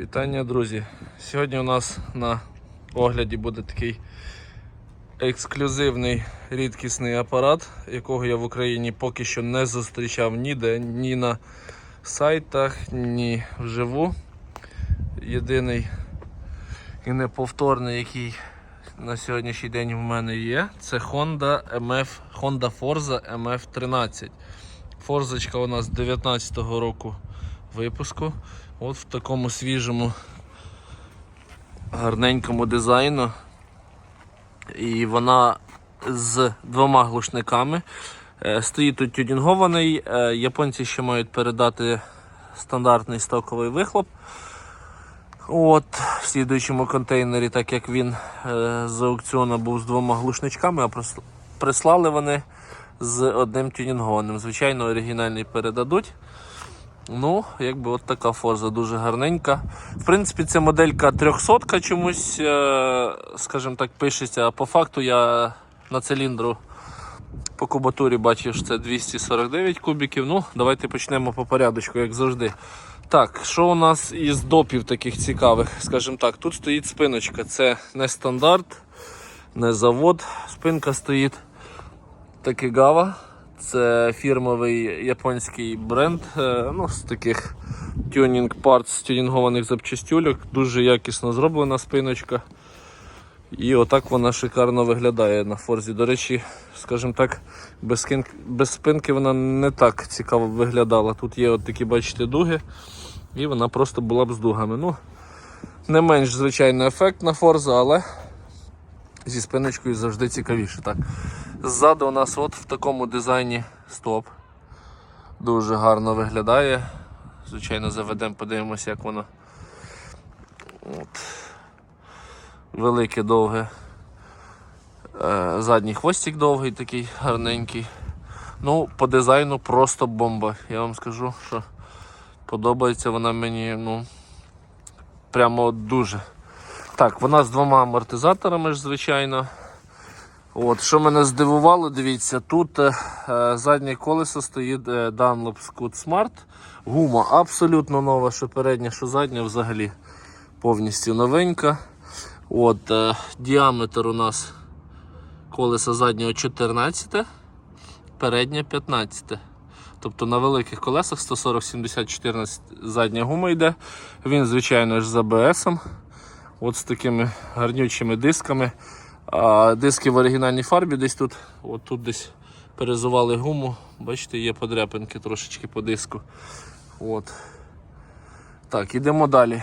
Вітання, друзі! Сьогодні у нас на огляді буде такий ексклюзивний рідкісний апарат, якого я в Україні поки що не зустрічав ніде, ні на сайтах, ні вживу. Єдиний і неповторний, який на сьогоднішній день в мене є, це Honda MF, Honda Forza MF13. Форзочка у нас 19-го року випуску. От в такому свіжому, гарненькому дизайну. І вона з двома глушниками. Е, Стоїть тут тюнінгований. Е, Японці ще мають передати стандартний стоковий вихлоп. От, в слідуючому контейнері, так як він е, з аукціону був з двома глушничками, а прислали вони з одним тюнінгованим. Звичайно, оригінальний передадуть. Ну, якби от така форза дуже гарненька. В принципі, це моделька 300 чомусь, е, скажімо так, пишеться. А по факту я на циліндру по кубатурі бачив, що це 249 кубіків. Ну, давайте почнемо по порядочку, як завжди. Так, що у нас із допів таких цікавих? Скажімо так, тут стоїть спиночка. Це не стандарт, не завод. Спинка стоїть Такигава. Це фірмовий японський бренд е, ну, з таких тюнінг парт з тюнінгованих запчастюльок. Дуже якісно зроблена спиночка. І отак вона шикарно виглядає на форзі. До речі, скажімо так, без, без спинки вона не так цікаво виглядала. Тут є от такі, бачите, дуги, і вона просто була б з дугами. Ну, не менш звичайно ефектна форза, але зі спиночкою завжди цікавіше. Так. Ззаду у нас от в такому дизайні стоп. Дуже гарно виглядає. Звичайно, заведемо, подивимося, як воно. От. Велике довге. Е, задній хвостик довгий, такий гарненький. Ну, по дизайну просто бомба. Я вам скажу, що подобається вона мені, ну, прямо дуже. Так, вона з двома амортизаторами ж, звичайно. От, що мене здивувало, дивіться, тут е, е, заднє колесо стоїть е, Dunlop Scoot Smart. Гума абсолютно нова, що передня, що задня взагалі повністю новенька. От, е, діаметр у нас колеса заднього 14, переднє 15. Тобто на великих колесах 140 70 14 задня гума йде. Він, звичайно ж, з ABS. От з такими гарнючими дисками. А диски в оригінальній фарбі десь тут, от тут десь перезували гуму. Бачите, є подряпинки трошечки по диску. От. Так, ідемо далі.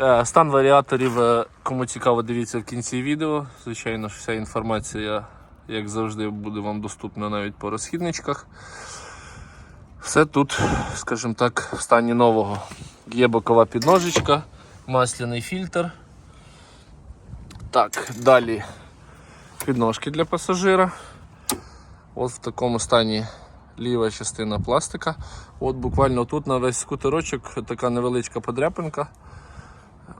Е, Стан варіаторів, е, кому цікаво, дивіться в кінці відео. Звичайно ж, вся інформація, як завжди, буде вам доступна навіть по розхідничках. Все тут, скажімо так, в стані нового. Є бокова підножечка, масляний фільтр. Так, далі підножки для пасажира. От в такому стані ліва частина пластика. От буквально тут на весь скутерочок така невеличка подряпинка.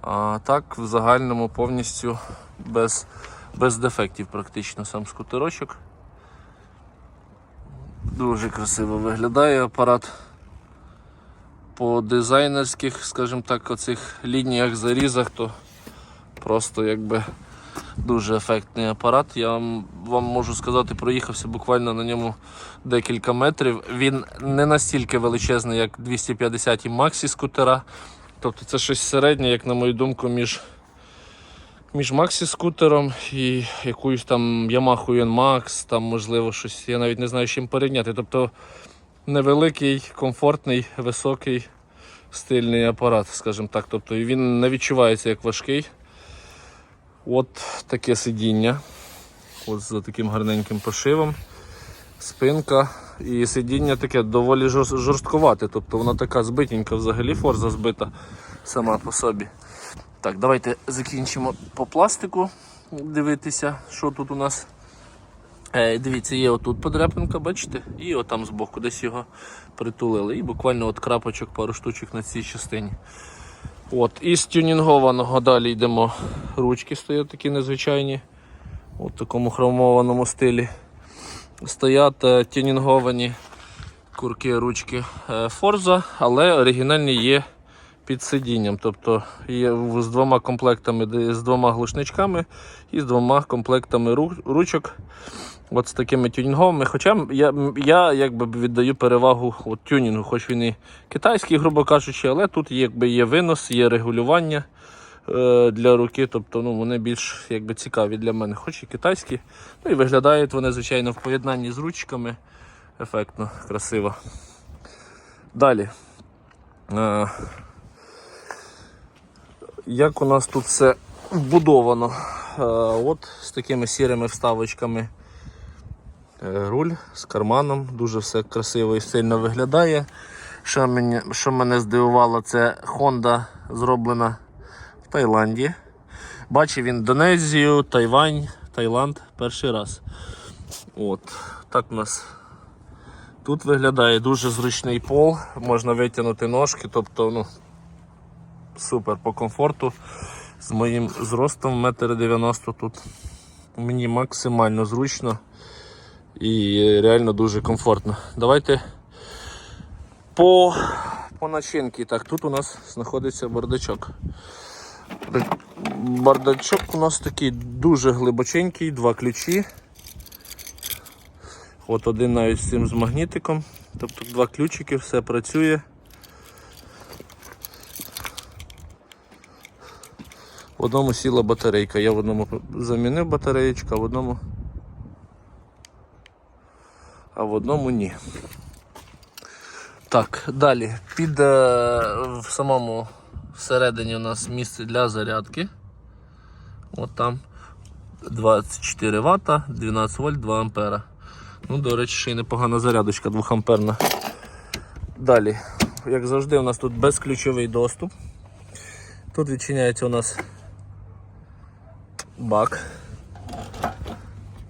А так в загальному повністю без, без дефектів практично сам скутерочок. Дуже красиво виглядає апарат. По дизайнерських, скажімо так, оцих лініях, зарізах, то просто якби дуже ефектний апарат. Я вам, вам можу сказати, проїхався буквально на ньому декілька метрів. Він не настільки величезний, як 250 і Maxi скутера. Тобто це щось середнє, як на мою думку, між, між Maxi скутером і якоюсь там Yamaha NMAX, там можливо щось, я навіть не знаю з чим порівняти. Тобто невеликий, комфортний, високий, стильний апарат, скажімо так. Тобто він не відчувається як важкий. От таке сидіння. От за таким гарненьким пошивом. Спинка і сидіння таке доволі жорст- жорстковате. Тобто вона така збитенька взагалі, форза збита сама по собі. Так, давайте закінчимо по пластику. Дивитися, що тут у нас. Е, дивіться, є отут подряпинка, бачите? І отам збоку десь його притулили. І буквально от крапочок, пару штучок на цій частині. От, із тюнінгованого далі йдемо. Ручки стоять такі незвичайні. У такому хромованому стилі. Стоять е, тюнінговані курки, ручки е, Forza, але оригінальні є під сидінням. Тобто є з двома комплектами, з двома глушничками і з двома комплектами ручок. От з такими тюнінговими. Хоча я, я якби віддаю перевагу от, тюнінгу, хоч він і китайський, грубо кажучи, але тут якби є винос, є регулювання е, для руки. Тобто ну, вони більш якби, цікаві для мене, хоч і китайські. Ну і виглядають вони, звичайно, в поєднанні з ручками ефектно, красиво. Далі. Е, як у нас тут все вбудовано? Е, от з такими сірими вставочками. Е, Руль з карманом, дуже все красиво і сильно виглядає. Що, мені, що мене здивувало, це Honda зроблена в Таїланді. Бачив Індонезію, Тайвань, Таїланд перший раз. От, так у нас тут виглядає дуже зручний пол, можна витягнути ножки, тобто ну, супер по комфорту. З моїм зростом 1,90 м тут мені максимально зручно і реально дуже комфортно. Давайте по, по начинці. Так, тут у нас знаходиться бардачок. Бардачок у нас такий дуже глибоченький, два ключі. От один навіть з цим з магнітиком. Тобто два ключики, все працює. В одному сіла батарейка. Я в одному замінив батареєчку, а в одному. А в одному ні. Так, далі. Під е, в самому всередині у нас місце для зарядки. От там 24 Вт, 12 вольт, 2 ампера. Ну, до речі, ще й непогана зарядочка 2 амперна. Далі, як завжди, у нас тут безключовий доступ. Тут відчиняється у нас бак.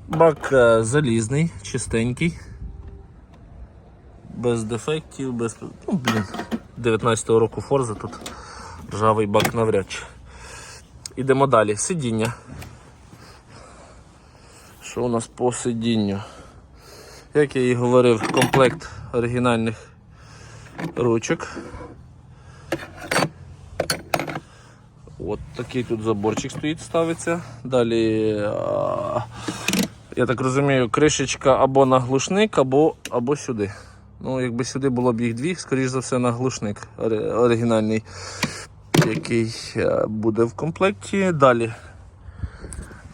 Бак е, залізний, чистенький, без дефектів, без. Ну, блін, 19-го року Форза тут ржавий бак навряд чи. Ідемо далі. Сидіння. Що у нас по сидінню? Як я і говорив, комплект оригінальних ручок. От такий тут заборчик стоїть, ставиться. Далі, я так розумію, кришечка або на глушник, або, або сюди. Ну, якби сюди було б їх дві, скоріш за все, на глушник оригінальний, який е, буде в комплекті. Далі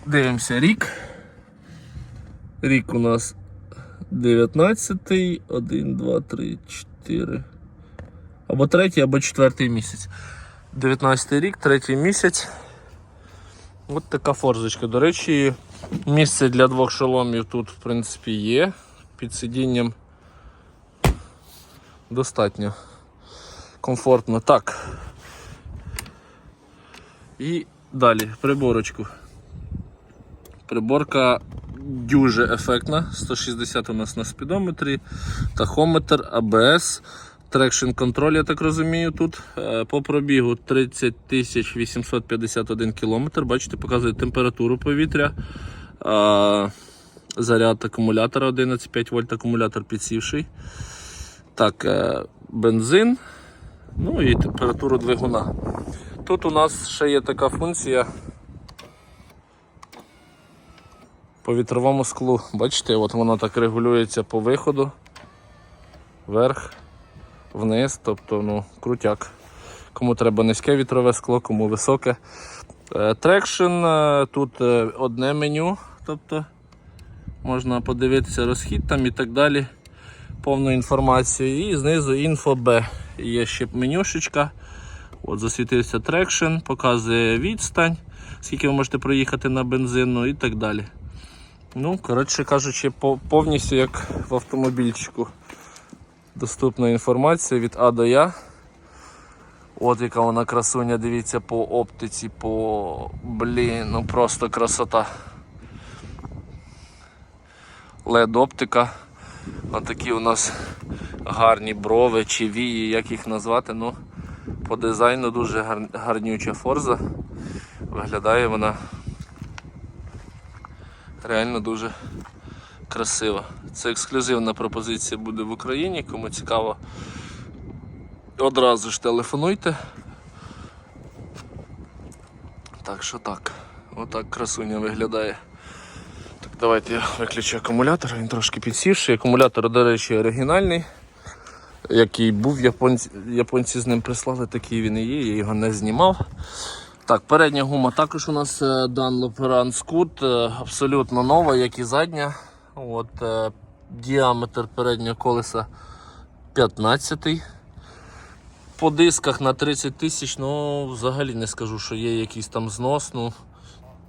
дивимося рік. Рік у нас 19, 1, 2, 3, 4. Або третій, або четвертий місяць. 19 рік, третій місяць. От така форзочка. До речі, місце для двох шоломів тут, в принципі, є. Під сидінням достатньо комфортно. Так. І далі приборочку. Приборка дуже ефектна. 160 у нас на спідометрі, тахометр, АБС, трекшн контроль, я так розумію, тут. Е, По пробігу 30 851 км. Бачите, показує температуру повітря. Е, Заряд акумулятора 11,5 вольт акумулятор підсівший. Так, е, бензин. Ну і температуру двигуна. Тут у нас ще є така функція по вітровому склу. Бачите, от воно так регулюється по виходу, вверх, вниз, тобто ну, крутяк. Кому треба низьке вітрове скло, кому високе. Е, Трекшн, е, тут одне меню, тобто можна подивитися розхід там і так далі. Повну інформацію. І знизу інфо Б. Є ще менюшечка. От засвітився трекшн, показує відстань, скільки ви можете проїхати на бензину і так далі. Ну, коротше кажучи, повністю як в автомобільчику. Доступна інформація від А до Я. От яка вона красуня, дивіться по оптиці, по блін, ну просто красота. LED оптика. Отакі у нас гарні брови чи вії, як їх назвати. Ну, по дизайну дуже гар- гарнюча форза. Виглядає вона реально дуже красива. Це ексклюзивна пропозиція буде в Україні. Кому цікаво, одразу ж телефонуйте. Так що так. Отак красуня виглядає. Давайте я виключу акумулятор, він трошки підсівший. Акумулятор, до речі, оригінальний. Який був, японці, японці з ним прислали, такий він і є, я його не знімав. Так, передня гума також у нас Dunlop Run Scoot, абсолютно нова, як і задня. От, е, діаметр переднього колеса 15. По дисках на 30 тисяч, ну взагалі не скажу, що є якийсь там знос. Ну,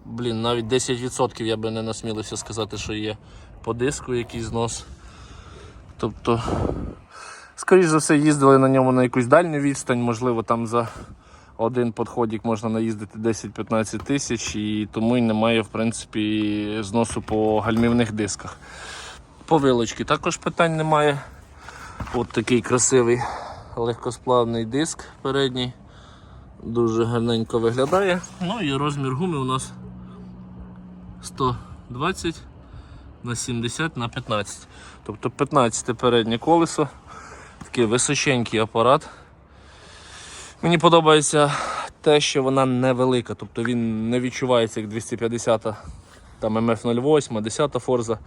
блін, навіть 10% я би не насмілився сказати, що є по диску якийсь знос. Тобто, скоріш за все, їздили на ньому на якусь дальню відстань, можливо, там за один подходик можна наїздити 10-15 тисяч, і тому і немає, в принципі, зносу по гальмівних дисках. По вилочці також питань немає. От такий красивий легкосплавний диск передній. Дуже гарненько виглядає. Ну і розмір гуми у нас 120 на 70 на 15. Тобто 15 переднє колесо. Такий височенький апарат. Мені подобається те, що вона невелика, тобто він не відчувається як 250 там MF08, 10 Форза,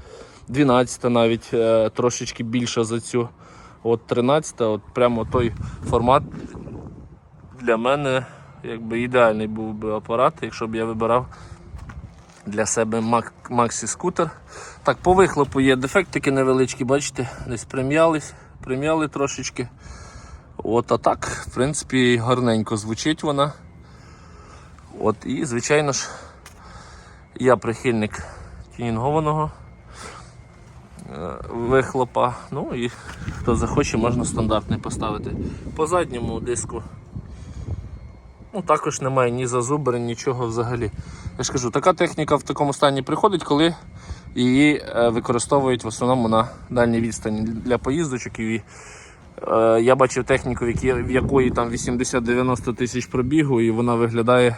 12 навіть е, трошечки більша за цю. От 13, от прямо той формат для мене якби ідеальний був би апарат, якщо б я вибирав для себе Мак- Maxi скутер. Так, по вихлопу є дефектики невеличкі, бачите, десь прим'ялись, прим'яли трошечки. От, а так, в принципі, гарненько звучить вона. От, і, звичайно ж, я прихильник тюнінгованого е, вихлопа. Ну і хто захоче, можна стандартний поставити. По задньому диску. Ну, також немає ні зазубрень, нічого взагалі. Я ж кажу, така техніка в такому стані приходить, коли її е, використовують в основному на дальній відстані для поїздочок. І, е, я бачив техніку, в, якої там 80-90 тисяч пробігу, і вона виглядає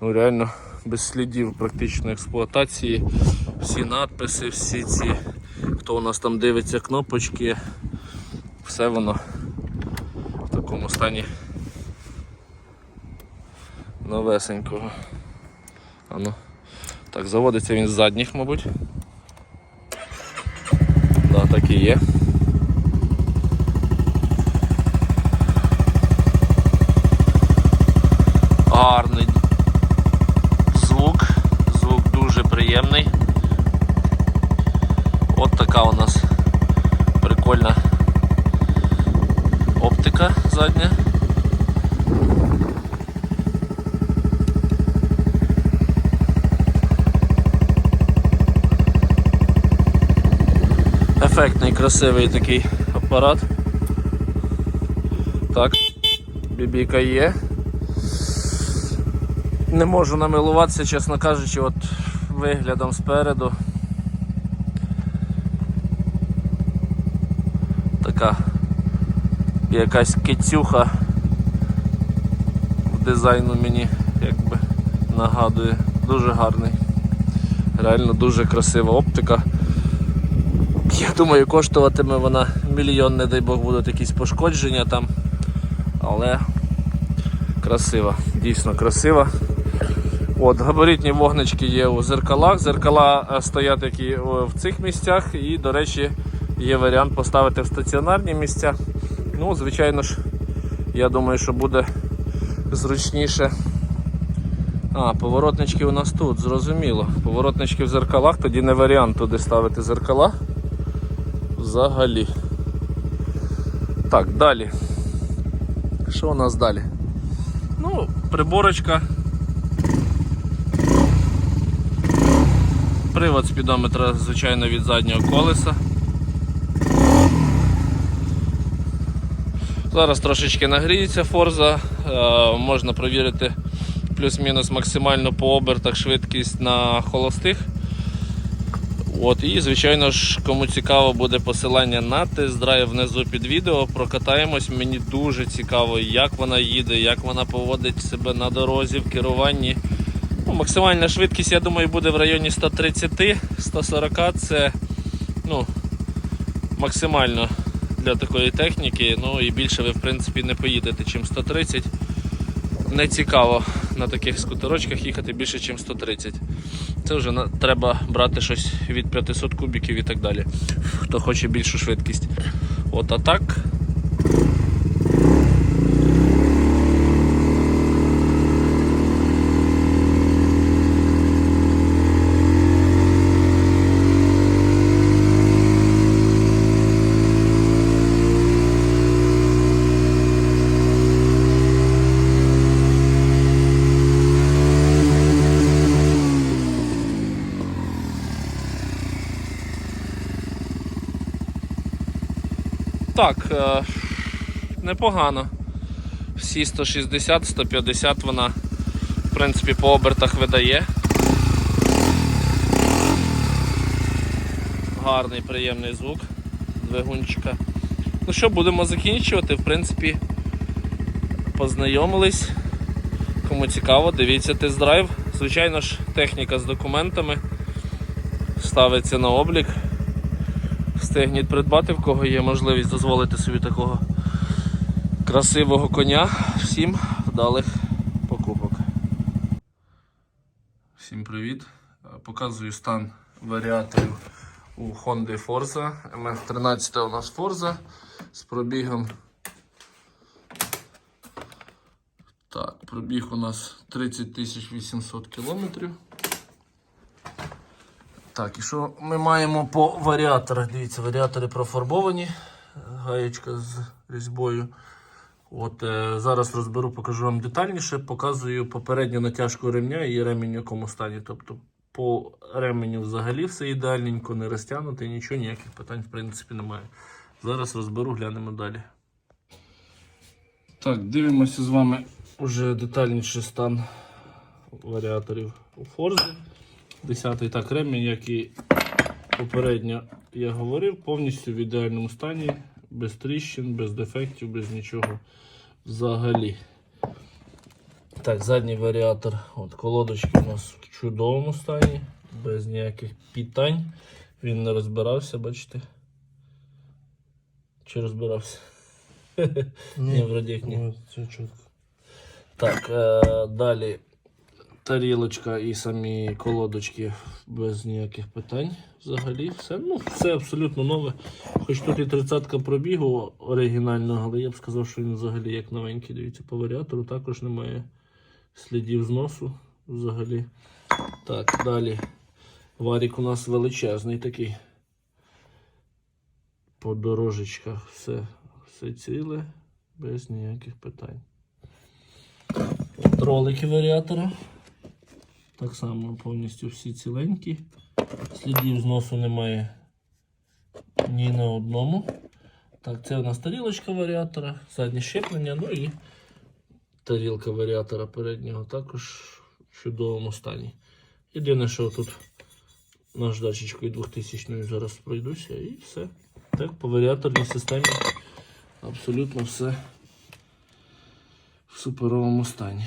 ну, реально без слідів практично експлуатації. Всі надписи, всі ці, хто у нас там дивиться, кнопочки, все воно в такому стані новесенького. Ану. ну. Так, заводиться він з задніх, мабуть. Да, так і є. Гарний звук, звук дуже приємний. От така у нас прикольна оптика задня. Ефектний, красивий такий апарат. Так, бібіка є. Не можу намилуватися, чесно кажучи, от виглядом спереду. Така якась кицюха в дизайну мені якби нагадує. Дуже гарний. Реально дуже красива оптика. Думаю, коштуватиме вона мільйон, не дай Бог, будуть якісь пошкодження там. Але красива, дійсно красива. От, габаритні вогнички є у зеркалах. Зеркала е, стоять які в цих місцях і, до речі, є варіант поставити в стаціонарні місця. Ну, звичайно ж, я думаю, що буде зручніше. А, поворотнички у нас тут, зрозуміло. Поворотнички в зеркалах, тоді не варіант туди ставити зеркала. Взагалі. Так, далі. Що у нас далі? Ну, приборочка. Привод спідометра, звичайно, від заднього колеса. Зараз трошечки нагріється форза, е, можна провірити плюс-мінус максимально по обертах швидкість на холостих. От, і, звичайно ж, кому цікаво буде посилання на тест-драйв внизу під відео. Прокатаємось. Мені дуже цікаво, як вона їде, як вона поводить себе на дорозі, в керуванні. Ну, максимальна швидкість, я думаю, буде в районі 130-140. Це ну, максимально для такої техніки. Ну і більше ви в принципі не поїдете, чим 130. не цікаво на таких скутерочках їхати більше, ніж 130. Це вже треба брати щось від 500 кубіків і так далі. Хто хоче більшу швидкість. От а так. Так, е, непогано. Всі 160, 150 вона, в принципі, по обертах видає. Гарний, приємний звук двигунчика. Ну що, будемо закінчувати. В принципі, познайомились. Кому цікаво, дивіться тест-драйв. Звичайно ж, техніка з документами ставиться на облік. Встигніть придбати, в кого є можливість дозволити собі такого красивого коня. Всім вдалих покупок. Всім привіт! Показую стан варіаторів у Honda Forza. MF13 у нас Forza з пробігом. Так, пробіг у нас 30 800 кілометрів. Так, і що ми маємо по варіаторах? Дивіться, варіатори профарбовані, гаєчка з різьбою. От е, Зараз розберу, покажу вам детальніше. Показую попередню натяжку ремня і ремінь в якому стані. Тобто по ременю взагалі все ідеальненько, не розтягнуте, нічого, ніяких питань в принципі немає. Зараз розберу, глянемо далі. Так, дивимося з вами вже детальніше стан варіаторів у Форзі. 10 так ремінь, як і попередньо я говорив, повністю в ідеальному стані, без тріщин, без дефектів, без нічого взагалі. Так, задній варіатор. От колодочки у нас в чудовому стані, без ніяких питань. Він не розбирався, бачите? Чи розбирався? Ні, вроді як ні. Так, е, далі тарілочка і самі колодочки без ніяких питань. Взагалі, все, ну, все абсолютно нове. Хоч тут і 30-ка пробігу оригінального, але я б сказав, що він взагалі як новенький. Дивіться, по варіатору також немає слідів зносу взагалі. Так, далі. Варік у нас величезний такий. По дорожечках все, все ціле, без ніяких питань. Ролики варіатора. Так само повністю всі ціленькі. Слідів зносу немає ні на одному. Так, це у нас тарілочка варіатора, заднє щеплення, ну і тарілка варіатора переднього також в чудовому стані. Єдине, що тут наждачечкою 2000 зараз пройдуся і все. Так, по варіаторній системі абсолютно все в суперовому стані.